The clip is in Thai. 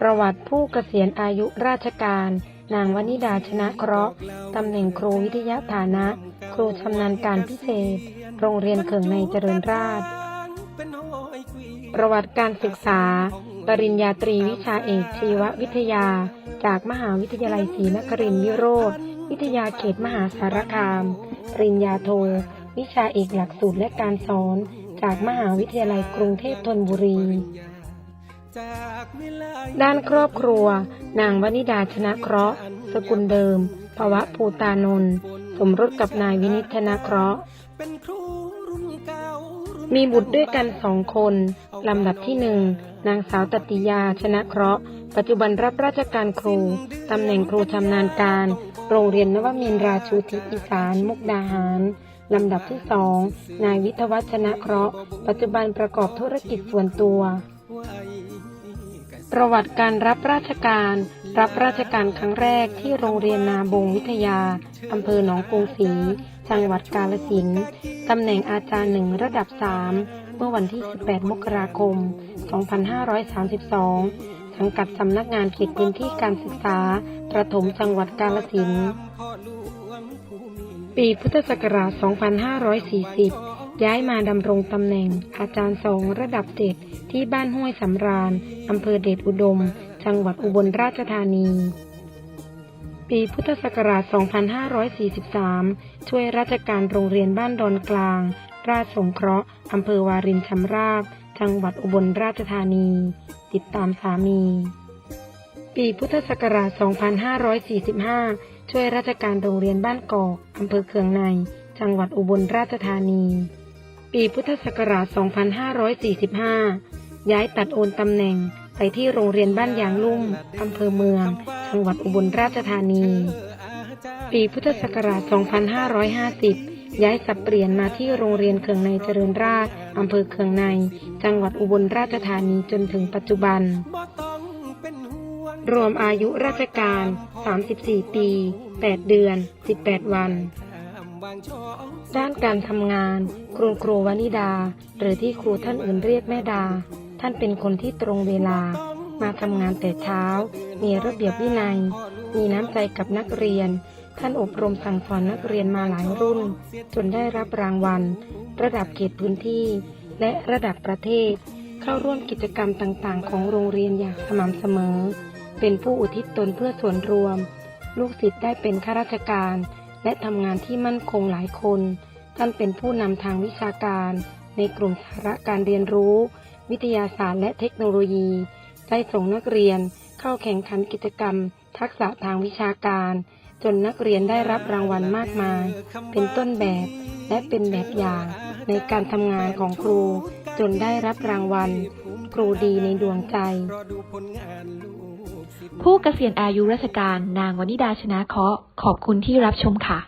ประวัติผู้เกษียณอายุราชการ นางวนิดาชนะเคราะห์ตำแหน่งครูวิทยาฐานะ ครูชำนาญการพิเศษ โรงเรียนเขิงในเจริญราษฎร์ประวัติการศึกษา ปริญญาตรีวิชาเอกชีววิทยา จากมหาวิทยาลัยศรีนครินทรวิโรธวิทยาเขตมหาสารคาม ปริญญาโท วิชาเอกหลักสูตรและการสอน จากมหาวิทยาลัยกรุงเทพธนบุรี ด้านครอบครัว นางวนิดาชนะเคราะห์ สกุลเดิม ภวะภูตานนท์สมรสกับนายวินิตชนะเคราะห์ มีบุตรด้วยกันสองคน ลำดับที่หนึ่ง นางสาวตติยาชนะเคราะห์ ปัจจุบันรับราชการครู ตำแหน่งครูชำนาญการ โรงเรียนนวมินราชูทิศอีสาน มุกดาหารลำดับที่สอง นายวิทวัฒน์ชนะเคราะห์ ปัจจุบันประกอบธุรกิจส่วนตัว ประวัติการรับราชการ รับราชการครั้งแรกที่โรงเรียนนาบงวิทยา อำเภอหนองกรุงศรี จังหวัดกาฬสินธุ์ตำแหน่งอาจารย์หนึ่งระดับ 3 เมื่อวันที่ 18 มกราคม 2532 สังกัดสำนักงานเขตพื้นที่การศึกษา ประถมจังหวัดกาฬสินธุ์ปีพุทธศักราช 2540 ย้ายมาดำรงตำแหน่งอาจารย์สองระดับเจ็ดที่บ้านห้วยสำราญอำเภอเดชอุดม จังหวัดอุบลราชธานี ปีพุทธศักราช 2543 ช่วยราชการโรงเรียนบ้านดอนกลาง ราชสงเคราะห์อำเภอวารินชำราบ จังหวัดอุบลราชธานี ติดตามสามี ปีพุทธศักราช 2545 ช่วยราชการโรงเรียนบ้านกอกอำเภอเคืองในจังหวัดอุบลราชธานี ปีพุทธศักราช 2545 ย้ายตัดโอนตำแหน่งไปที่โรงเรียนบ้านยางลุ่ม อำเภอเมือง จังหวัดอุบลราชธานี ปีพุทธศักราช 2550 ย้ายสับเปลี่ยนมาที่โรงเรียนเคืองในเจริญราษฎร์อำเภอเคืองใน จังหวัดอุบลราชธานีจนถึงปัจจุบัน รวมอายุราชการ 34 ปี 8 เดือน 18 วัน ด้านการทำงาน ครูครูวนิดา หรือที่ครูท่านอื่นเรียกแม่ดา ท่านเป็นคนที่ตรงเวลา มาทำงานแต่เช้า มีระเบียบวินัย มีน้ำใจกับนักเรียน ท่านอบรมสั่งสอนนักเรียนมาหลายรุ่น จนได้รับรางวัล ระดับเขตพื้นที่ และระดับประเทศ เข้าร่วมกิจกรรมต่างๆ ของโรงเรียนอย่างสม่ำเสมอ เป็นผู้อุทิศตนเพื่อส่วนรวม ลูกศิษย์ได้เป็นข้าราชการ และทำงานที่มั่นคงหลายคน ท่านเป็นผู้นำทางวิชาการ ในกลุ่มสาระการเรียนรู้ วิทยาศาสตร์และเทคโนโลยี ได้ส่งนักเรียนเข้าแข่งขันกิจกรรม ทักษะทางวิชาการ จนนักเรียนได้รับรางวัลมากมาย เป็นต้นแบบและเป็นแบบอย่างในการทำงานของครู จนได้รับรางวัล รูดีในดวงใจ ผู้เกษียณอายุราชการนางวนิดาชนะเคาะขอบคุณที่รับชมค่ะ